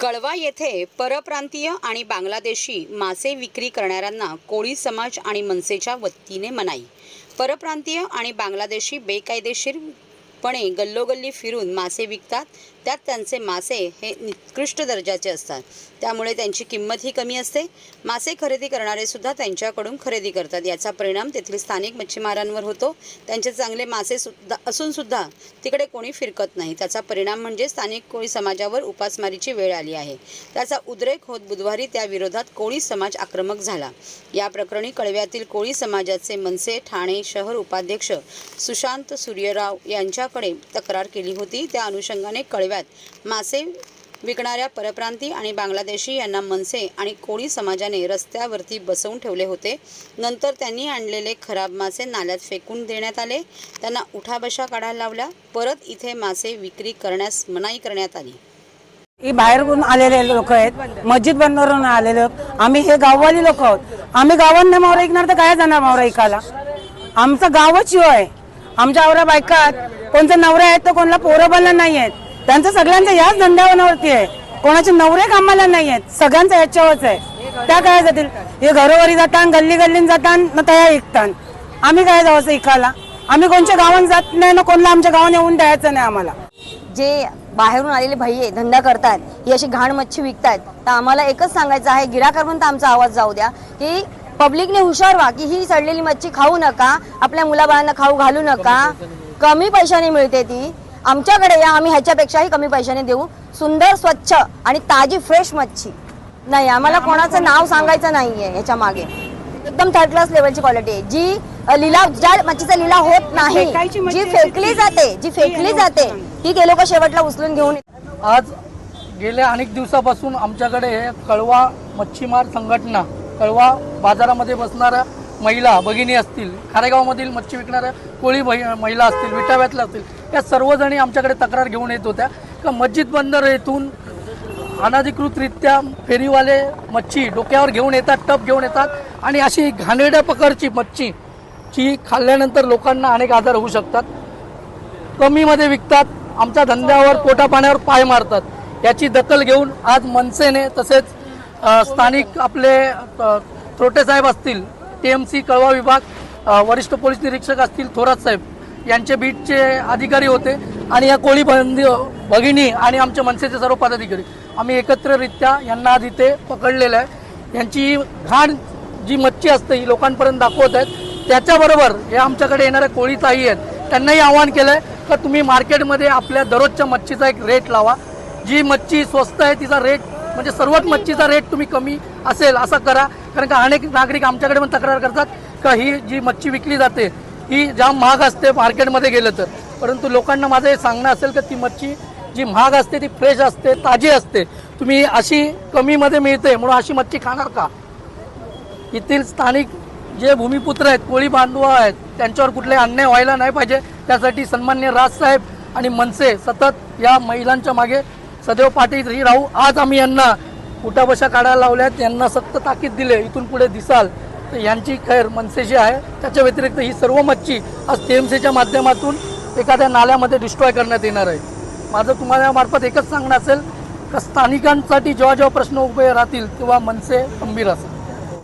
कळवा येथे परप्रांतीय आणि बांगलादेशी मासे विक्री करणाऱ्यांना कोळी समाज आणि मनसेच्या वतीने मनाई. परप्रांतीय आणि बांगलादेशी बेकायदेशीरपणे गल्लोगल्ली फिरून मासे विकतात त्यात त्यांचे मासे हे निकृष्ट दर्जाचे असतात. त्यामुळे त्यांची किंमतही कमी असते. मासे खरेदी करणारे सुद्धा त्यांच्याकडून खरेदी करतात. याचा परिणाम तेथील स्थानिक मच्छीमारांवर होतो. त्यांचे चांगले मासे सुद्धा असून सुद्धा तिकडे कोणी फिरकत नाही. त्याचा परिणाम म्हणजे स्थानिक कोळी समाजावर उपासमारीची वेळ आली आहे. त्याचा उद्रेक होत बुधवारी त्या विरोधात कोळी समाज आक्रमक झाला. या प्रकरणी कळव्यातील कोळी समाजाचे मनसे ठाणे शहर उपाध्यक्ष सुशांत सूर्यराव यांच्याकडे तक्रार केली होती. त्या अनुषंगाने कळव्या कळव्यात मासे विकणाऱ्या परप्रांती आणि बांगलादेशी यांना मनसे आणि कोळी समाजाने रस्त्यावरती बसवून ठेवले होते. नंतर त्यांनी आणलेले खराब मासे नाल्यात फेकून देण्यात आले. त्यांना उठाबशा काढायला लावल्या. परत इथे मासे विक्री करण्यास मनाई करण्यात आली. ही बाहेरून आलेले लोक आहेत. मस्जिद बंदरून आलेले लोक. आम्ही हे गाववाली लोक आहोत. आम्ही गावांना मावरा ऐकणार तर काय जाणार मावरा ऐकायला? आमचं गावच यो आहे आमच्या आवरा बायकात कोणते नवरा आहेत तर कोणाला पोरं बनला नाही आहेत. त्यांचं सगळ्यांचं याच धंद्यावरती आहे. कोणाचे नवरे कामाला नाही आहेत सगळ्यांचं याच्यावरच आहे. त्या काय जातील? हे घरोघरी जातात गल्ली गल्लीन जातात ना तया ऐकतात आम्ही काय जावं ऐकायला आम्ही कोणच्या गावात जात नाही ना कोणला आमच्या गावात येऊन द्यायचं नाही आम्हाला. जे बाहेरून आलेले भैये धंदा करतात ही अशी घाण मच्छी विकतायत तर आम्हाला एकच सांगायचं आहे गिराकारपर्यंत आमचा आवाज जाऊ द्या की पब्लिकने हुशार व्हा की ही सडलेली मच्छी खाऊ नका आपल्या मुलाबाळांना खाऊ घालू नका. कमी पैशाने मिळते ती. आमच्याकडे या आम्ही ह्याच्यापेक्षाही कमी पैशाने देऊ. सुंदर स्वच्छ आणि ताजी फ्रेश मच्छी. नाही आम्हाला कोणाचं नाव सांगायचं नाहीये ह्याच्या मागे. एकदम थर्ड क्लास लेवलची क्वालिटी आहे. जी अ, लिलाव ज्या मच्छीचा लिलाव होत नाही फेकायची मच्छी जी फेकली जाते जी फेकली जाते ती ते लोक शेवटला उचलून घेऊन येतात. आज गेल्या अनेक दिवसापासून आमच्याकडे कळवा मच्छीमार संघटना कळवा बाजारामध्ये बसणाऱ्या महिला भगिनी असतील खारेगावमधील मच्छी विकणाऱ्या कोळी महिला असतील विटाव्यातल्या असतील या सर्वजणी आमच्याकडे तक्रार घेऊन येत होत्या. का मस्जिद बंदर येथून अनाधिकृतरित्या फेरीवाले मच्छी डोक्यावर घेऊन येतात टप घेऊन येतात आणि अशी घाणेरड्या प्रकारची मच्छी जी खाल्ल्यानंतर लोकांना अनेक आजार होऊ शकतात. कमीमध्ये विकतात आमच्या धंद्यावर पोटा पाण्यावर पाय मारतात. याची दखल घेऊन आज मनसेने तसेच स्थानिक आपले अ, साहेब असतील टी एम सी कळवा विभाग वरिष्ठ पोलीस निरीक्षक असतील थोरात साहेब यांचे बीटचे अधिकारी होते आणि या कोळी बंदी भगिनी आणि आमचे मनसेचे सर्व पदाधिकारी. आम्ही एकत्ररित्या यांना आधी ते पकडलेलं आहे. यांची घाण जी मच्छी असते ही लोकांपर्यंत दाखवत आहेत. त्याच्याबरोबर हे आमच्याकडे येणाऱ्या कोळी ताई आहेत त्यांनाही आवाहन केलं आहे का तुम्ही मार्केटमध्ये आपल्या दररोजच्या मच्छीचा एक रेट लावा. जी मच्छी स्वस्त आहे तिचा रेट म्हणजे सर्वच मच्छीचा रेट तुम्ही कमी असेल असं करा. कारण का अनेक नागरिक आमच्याकडे पण तक्रार करतात. का ही जी मच्छी विकली जाते ही जाम महाग असते मार्केटमध्ये गेलं तर. परंतु लोकांना माझं हे सांगणं असेल की ती मच्छी जी महाग असते ती फ्रेश असते ताजी असते. तुम्ही अशी कमीमध्ये मिळते म्हणून अशी मच्छी खाणार का? येथील स्थानिक जे भूमिपुत्र आहेत कोळी बांधव आहेत त्यांच्यावर कुठले अन्याय व्हायला नाही पाहिजे. त्यासाठी सन्मान्य राजसाहेब आणि मनसे सतत या महिलांच्या मागे सदैव पाठीतही राहू. आज आम्ही यांना उठाबशा काढायला लावल्यात यांना सक्त ताकीद दिले. इथून पुढे दिसाल. तर यांची खैर मनसेची आहे. त्याच्या व्यतिरिक्त ही सर्व मच्छी आज टीएमसीच्या माध्यमातून एखाद्या नाल्यामध्ये डिस्ट्रॉय करण्यात येणार आहे. माझं तुम्हाला मार्फत एकच सांगणं असेल का स्थानिकांसाठी जेव्हा जेव्हा प्रश्न उभे राहतील तेव्हा मनसे गंभीर असेल.